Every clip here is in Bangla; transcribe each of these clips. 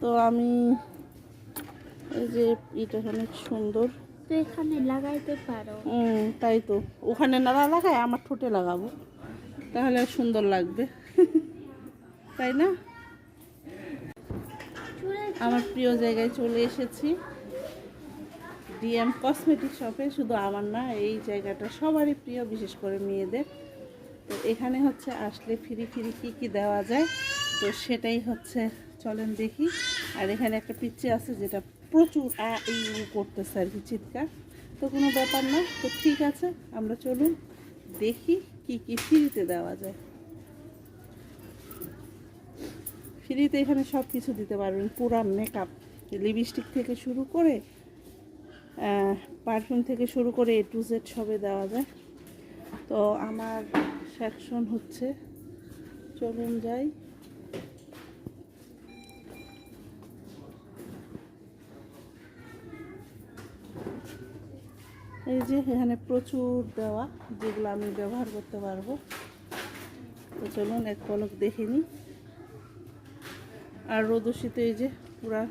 তো আমি এই যে এটা অনেক সুন্দর। তো এখানে লাগাইতে পারো। হুম তাই তো। ওখানে নাড়া লাগায় আমার ঠোঁটে লাগাবো। তাহলে সুন্দর লাগবে। তাই না? আমার প্রিয় জায়গায় চলে এসেছি। ডিএম কসমেটিক শপে। শুধু আমার না এই জায়গাটা সবারই প্রিয় বিশেষ করে মেয়েদের। তো এখানে হচ্ছে আসলে ফিরি ফিরি কী কী দেওয়া যায় তো সেটাই হচ্ছে চলেন দেখি। আর এখানে একটা পিচ্ছে আছে যেটা প্রচুর আ এই করতেছে আর কি, চিৎকার। তো কোনো ব্যাপার না, তো ঠিক আছে, আমরা চলুন দেখি কি কি ফ্রিতে দেওয়া যায়। ফ্রিতে এখানে সব কিছু দিতে পারবেন পুরা মেকআপ লিপস্টিক থেকে শুরু করে পারফিউম থেকে শুরু করে এ টু জেড সবে দেওয়া যায়। তো আমার সেকশন হচ্ছে, চলুন যাই। এই যে এখানে প্রচুর দেওয়া যেগুলো আমি ব্যবহার করতে পারব। তো চলুন, এক পলক দেখে নিই। আর রোদসিত এই যে পুরা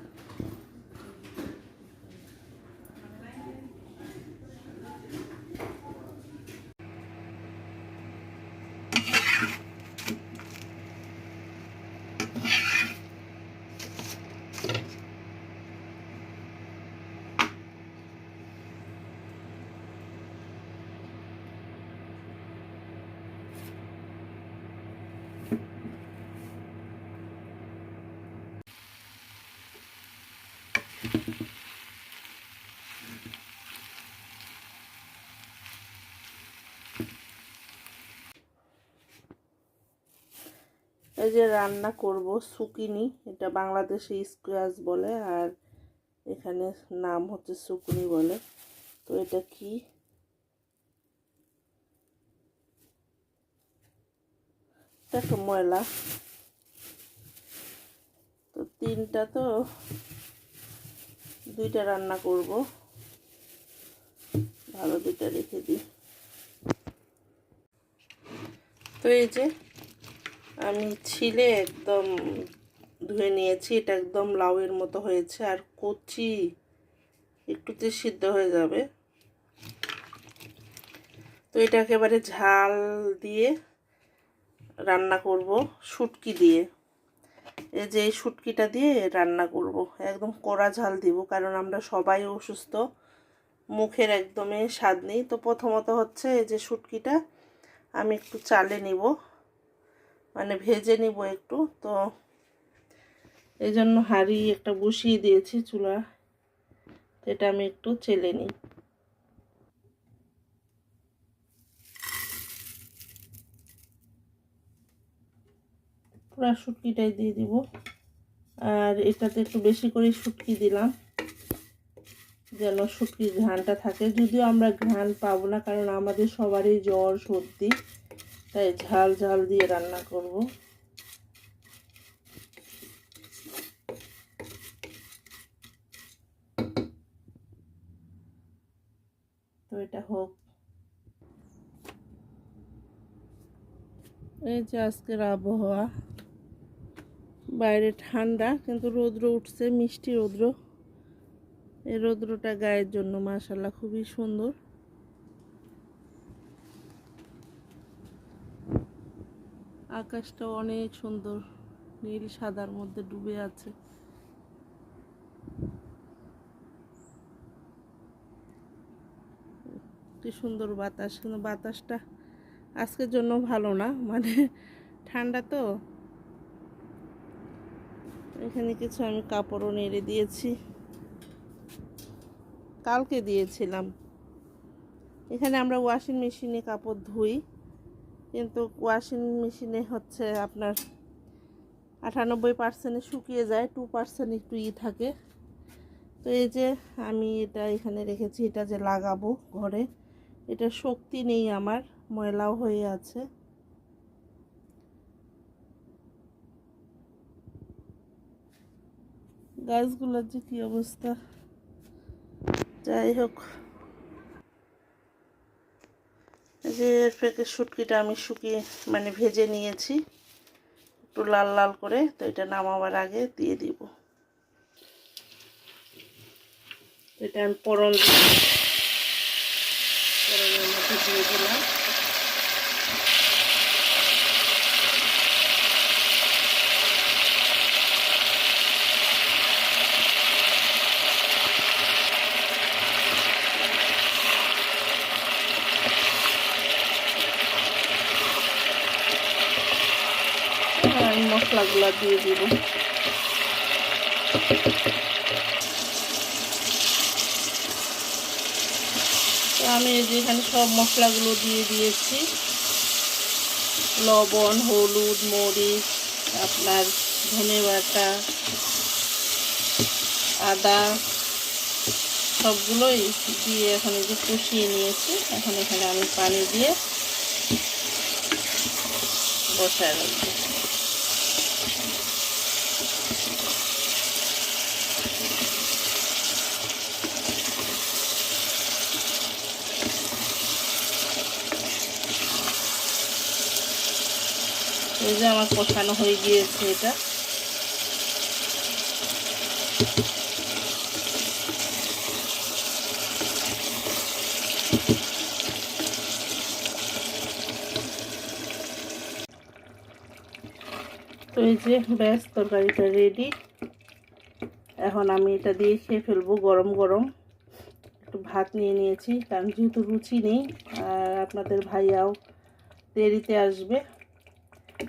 এই যে রান্না করব সুকিনি, এটা বাংলাদেশে স্কোয়াশ বলে, আর এখানে নাম হচ্ছে সুকুনি বলে। তো এটা কি? এটা ময়লা। তো তিনটা তো দুইটা রান্না করব। ভালো দুইটা রেখে দিই। তো এই যে আমি ছিলে একদম ধুয়ে নিয়েছি, এটা একদম লাউয়ের মতো হয়েছে। আর কচি একটুতে সিদ্ধ হয়ে যাবে। তো এটা একেবারে ঝাল দিয়ে রান্না করব, শুটকি দিয়ে। এই যে এই শুটকিটা দিয়ে রান্না করব। একদম কড়া ঝাল দিব, কারণ আমরা সবাই অসুস্থ। মুখের একদমই স্বাদ নেই। তো প্রথমত হচ্ছে এই যে শুটকিটা আমি একটু চালে নিব মানে ভেজে নিব একটু। তো এই জন্য হাঁড়ি একটা বসিয়ে দিয়েছি চুলা এটা আমি একটু চেলে নিই। পুরা শুটকিটাই দিয়ে দিব। আর এটাতে একটু বেশি করে শুটকি দিলাম, যেন শুটকির ঘ্রাণটা থাকে। যদিও আমরা ঘ্রাণ পাবো না, কারণ আমাদের সবারই জ্বর, সর্দি, তাই ঝাল ঝাল দিয়ে রান্না করব। তো এটা হোক। এই যে আজকের আবহাওয়া। বাইরে ঠান্ডা, কিন্তু রৌদ্র উঠছে, মিষ্টি রৌদ্র। এই রৌদ্রটা গায়ের জন্য মাশাল্লাহ খুবই সুন্দর। আকাশটা অনেক সুন্দর, নীল সাদার মধ্যে ডুবে আছে। কি সুন্দর বাতাস, কিন্তু বাতাসটা আজকের জন্য ভালো না মানে ঠান্ডা তো। এখানে কিছু আমি কাপড়ও নেড়ে দিয়েছি। কালকে দিয়েছিলাম। এখানে আমরা ওয়াশিং মেশিনে কাপড় ধুই, কিন্তু ওয়াশিং মেশিনে হচ্ছে আপনার আটানব্বই পার্সেন্টে শুকিয়ে যায় টু পার্সেন্ট একটু ই থাকে। তো এই যে আমি এটা এখানে রেখেছি, এটা যে লাগাবো ঘরে, এটা শক্তি নেই আমার, ময়লাও হয়ে আছে। গাছগুলোর যে কী অবস্থা? যাই হোক যে এর থেকে শুটকিটা আমি শুকিয়ে মানে ভেজে নিয়েছি। একটু লাল লাল করে, তো এটা নামাবার আগে দিয়ে দিব। এটা আমি পরন পরনের মধ্যে দিয়ে দিলাম। মশলাগুলো দিয়ে দিব। তো আমি এই যে এখানে সব মশলাগুলো দিয়ে দিয়েছি। লবণ, হলুদ, মরিচ, আপনার ধনে বাটা, আদা, সবগুলোই দিয়ে এখন এই যে কষিয়ে নিয়েছি। এখন এখানে আমি পানি দিয়ে বসায় রাখব। এই যে আমার কষানো হয়ে গিয়েছে এটা। তো এই যে ব্যাস, তরকারিটা রেডি এখন আমি এটা দিয়ে খেয়ে ফেলব গরম গরম। একটু ভাত নিয়ে নিয়েছি, কারণ যেহেতু রুচি নেই, আর আপনাদের ভাইয়াও দেরিতে আসবে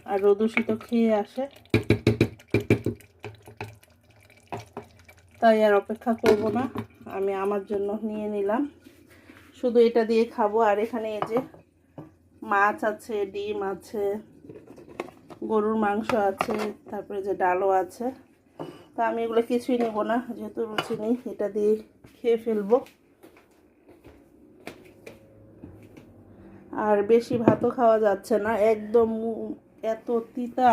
আর রোদুষিত খেয়ে আসে। তাই আর অপেক্ষা করব না। আমি আমার জন্য নিয়ে নিলাম। শুধু এটা দিয়ে খাব। আর এখানে এই যে মাছ আছে, ডিম আছে, গরুর মাংস আছে, তারপরে যে ডালও আছে। তা আমি এগুলো কিছুই নেব না, যেহেতু রুচি নেই, এটা দিয়ে খেয়ে ফেলব। আর বেশি ভাতও খাওয়া যাচ্ছে না। একদম এত তিতা।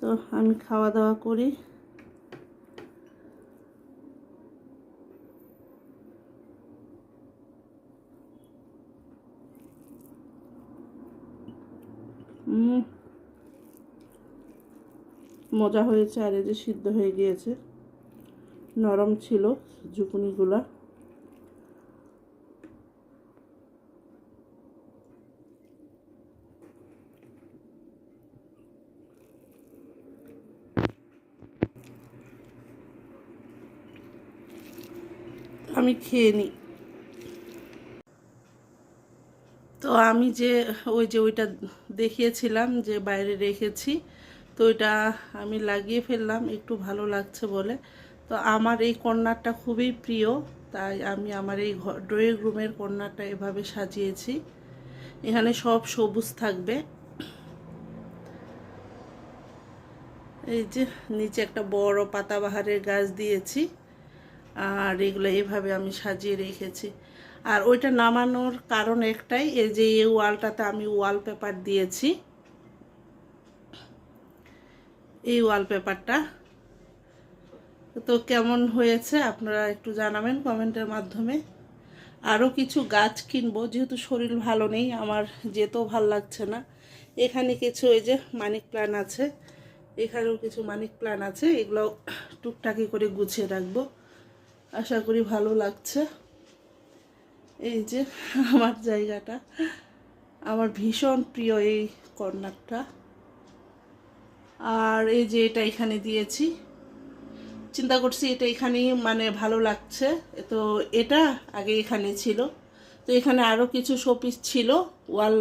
তো আমি খাওয়া দাওয়া করি। মজা হয়েছে আর এই যে সিদ্ধ হয়ে গিয়েছে। নরম ছিল ঝুকুনিগুলা। আমি খেয়ে নিই তো আমি যে ওই যে ওইটা দেখিয়েছিলাম যে বাইরে রেখেছি, তো ওইটা আমি লাগিয়ে ফেললাম, একটু ভালো লাগছে বলে। তো আমার এই কর্নারটা খুবই প্রিয়, তাই আমি আমার এই ড্রয়িং রুমের কর্নারটা এভাবে সাজিয়েছি। এখানে সব সবুজ থাকবে। এই যে নিচে একটা বড় পাতাবাহারের গাছ দিয়েছি, আর এগুলো এভাবে আমি সাজিয়ে রেখেছি। আর ওইটা নামানোর কারণ একটাই, এই যে এই ওয়ালটাতে আমি ওয়ালপেপার দিয়েছি। এই ওয়ালপেপারটা তো কেমন হয়েছে আপনারা একটু জানাবেন কমেন্টের মাধ্যমে। আরও কিছু গাছ কিনবো, যেহেতু শরীর ভালো নেই, আমার যেতেও ভালো লাগছে না। এখানে কিছু ওই যে মানিক প্ল্যান আছে, এখানেও কিছু মানিক প্ল্যান আছে, এগুলো টুকটাকি করে গুছিয়ে রাখব। আশা করি ভালো লাগছে। এই যে আমার জায়গাটা, আমার ভীষণ প্রিয় এই কর্নারটা। আর এই যে এটা এখানে দিয়েছি। চিন্তা করছি এটা এখানেই মানে ভালো লাগছে। তো এটা আগে এখানে ছিল। তো এখানে আরও কিছু শোপিস ছিল ওয়াল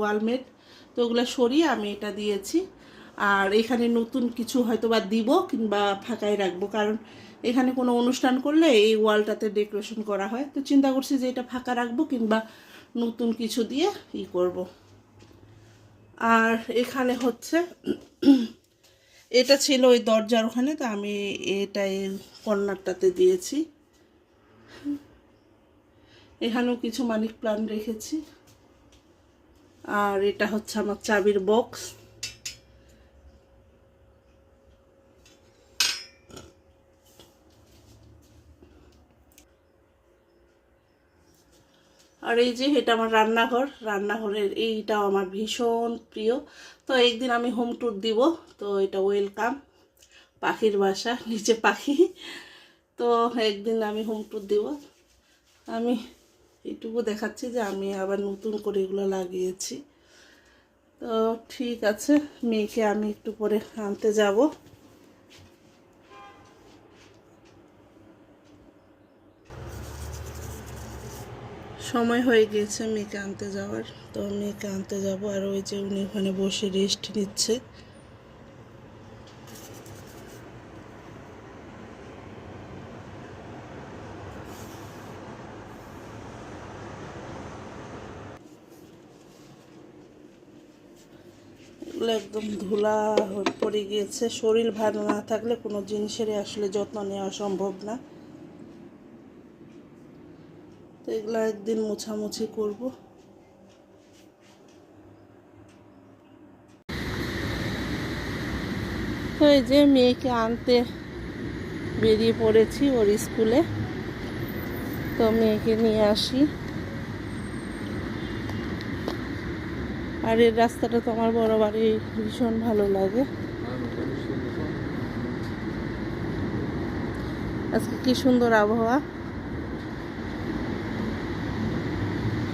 ওয়ালমেট তো ওগুলো সরিয়ে আমি এটা দিয়েছি। আর এখানে নতুন কিছু হয়তো বা দিব কিংবা ফাঁকাই রাখব। কারণ এখানে কোনো অনুষ্ঠান করলে এই ওয়ালটাতে ডেকোরেশন করা হয়। তো চিন্তা করছি যে এটা ফাঁকা রাখব কিংবা নতুন কিছু দিয়ে ই করব। আর এখানে হচ্ছে এটা ছিল ওই দরজার ওখানে, তো আমি এটা এই কর্নারটাতে দিয়েছি। এখানেও কিছু মানিক প্লান রেখেছি। আর এটা হচ্ছে আমার চাবির বক্স আর এই যে এটা আমার রান্নাঘর, রান্নাঘরের এইটাও আমার ভীষণ প্রিয়। তো একদিন আমি হোম ট্যুর দিব, তো এটা ওয়েলকাম পাখির বাসা নিচে পাখি। তো একদিন আমি হোম ট্যুর দিব। আমি এইটুকু দেখাচ্ছি যে আমি আবার নতুন করে এগুলো লাগিয়েছি। তো ঠিক আছে, মেয়েকে আমি একটু পরে আনতে যাব। সময় হয়ে গিয়েছে মেয়েকে আনতে যাওয়ার। তো মেয়েকে আনতে যাব আর ওই যে উনি ওখানে বসে রেস্ট নিচ্ছে। একদম ধুলা পড়ে গিয়েছে। শরীর ভালো না থাকলে কোনো জিনিসেরই আসলে যত্ন নেওয়া সম্ভব না তো এগুলো একদিন মোছামুছি করব। তো এই যে মেয়েকে আনতে বেরিয়ে পড়েছি ওর স্কুলে। তো মেয়েকে নিয়ে আসি। আর এর রাস্তাটা তো আমার বড় বাড়ি, ভীষণ ভালো লাগে। আজকে কি সুন্দর আবহাওয়া।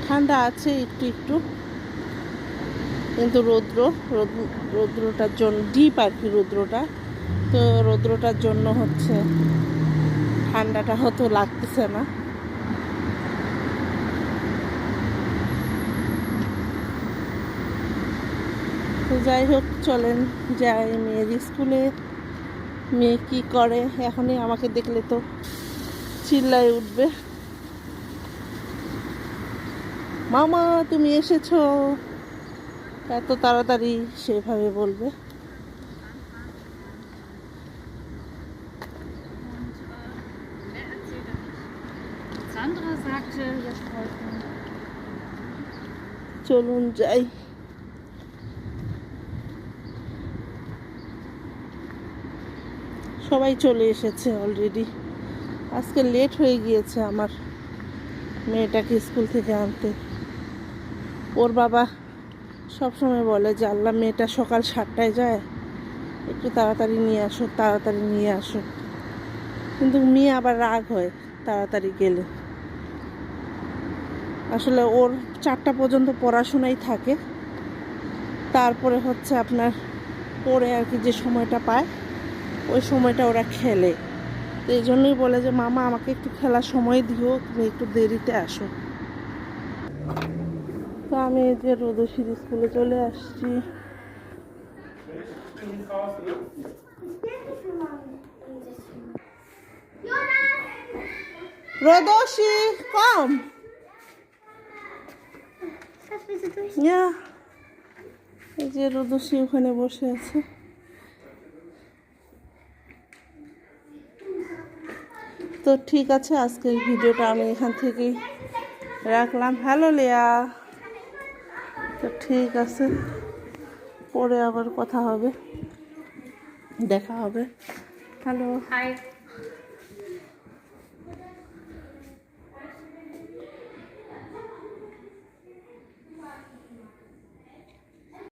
ঠান্ডা আছে একটু একটু। কিন্তু রৌদ্র, রৌদ্র- রৌদ্রটার জন্য ডিপ আর কি রৌদ্রটা। তো রৌদ্রটার জন্য হচ্ছে ঠান্ডাটা হয়তো লাগতেছে না। তো যাই হোক, চলেন যাই মেয়ের স্কুলে। মেয়ে কি করে? এখনই আমাকে দেখলে তো চিল্লায় উঠবে। মামা তুমি এসেছ। এত তাড়াতাড়ি সেভাবে বলবে. চলুন যাই। সবাই চলে এসেছে অলরেডি আজকে লেট হয়ে গিয়েছে আমার মেয়েটাকে স্কুল থেকে আনতে। ওর বাবা সব সময় বলে যে, আল্লাহ, মেয়েটা সকাল সাতটায় যায়, একটু তাড়াতাড়ি নিয়ে আসো, তাড়াতাড়ি নিয়ে আসো। কিন্তু মেয়ে আবার রাগ হয়, তাড়াতাড়ি গেলে। আসলে ওর চারটা পর্যন্ত পড়াশোনাই থাকে। তারপরে হচ্ছে আপনার পরে আর কি যে সময়টা পায়, ওই সময়টা ওরা খেলে। তো এই জন্যই বলে যে, মামা, আমাকে একটু খেলার সময় দিও, তুমি একটু দেরিতে আসো। তো আমি এই যে রোদশির স্কুলে চলে আসছি। রোদশি, কম। এই যে রোদসী ওখানে বসে আছে। তো ঠিক আছে, আজকের ভিডিওটা আমি এখান থেকেই রাখলাম। হ্যালো, লেয়া। ঠিক আছে। পরে আবার কথা হবে। দেখা হবে। হ্যালো। Hi.